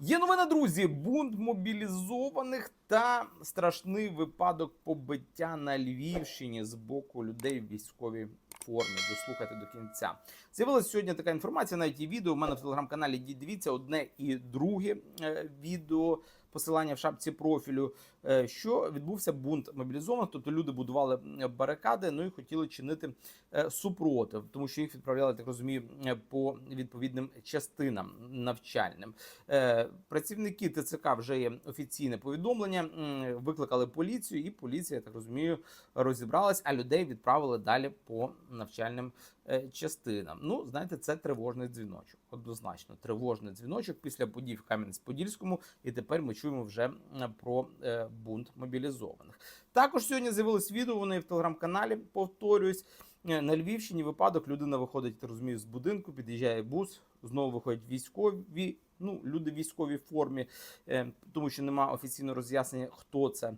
Є новина, друзі. Бунт мобілізованих та страшний випадок побиття на Львівщині з боку людей в військовій формі. Дослухайте до кінця. З'явилася сьогодні така інформація, навіть і відео. У мене в телеграм-каналі дивіться одне і друге е, відео. Посилання в шапці профілю, е, що відбувся бунт мобілізованих, тобто люди будували барикади, ну і хотіли чинити е, супротив, тому що їх відправляли, так розумію, е, по відповідним частинам навчальним. Працівники ТЦК вже є офіційне повідомлення. Викликали поліцію, і поліція, я так розумію, розібралась, а людей відправили далі по навчальним частинам. Ну, знаєте, це тривожний дзвіночок. Однозначно, тривожний дзвіночок після подій в Кам'янець-Подільському. І тепер ми чуємо вже про е, бунт мобілізованих. Також сьогодні з'явилось відео. Вони в телеграм-каналі. Повторюсь. Е, На Львівщині випадок людина виходить, я так розумію, з будинку, під'їжджає бус, знову виходять військові. Ну, люди в військовій формі, е, тому що немає офіційного роз'яснення, хто це.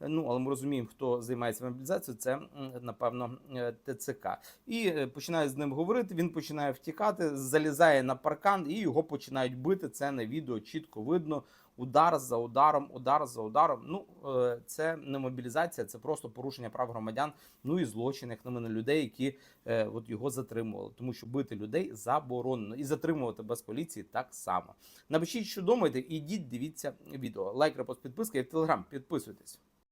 Ну, але ми розуміємо, хто займається мобілізацією, це напевно е, ТЦК. І е, починає з ним говорити. Він починає втікати, залізає на паркан, і його починають бити. Це на відео чітко видно. Удар за ударом, удар за ударом. Ну е, це не мобілізація, це просто порушення прав громадян. Ну і злочин, як на мене, людей, які е, от його затримували, тому що бити людей заборонено і затримувати без поліції так само. Напишіть, що думаєте, і йдіть, дивіться відео. Лайк, репост, підписка і в телеграм. Підписуйтесь.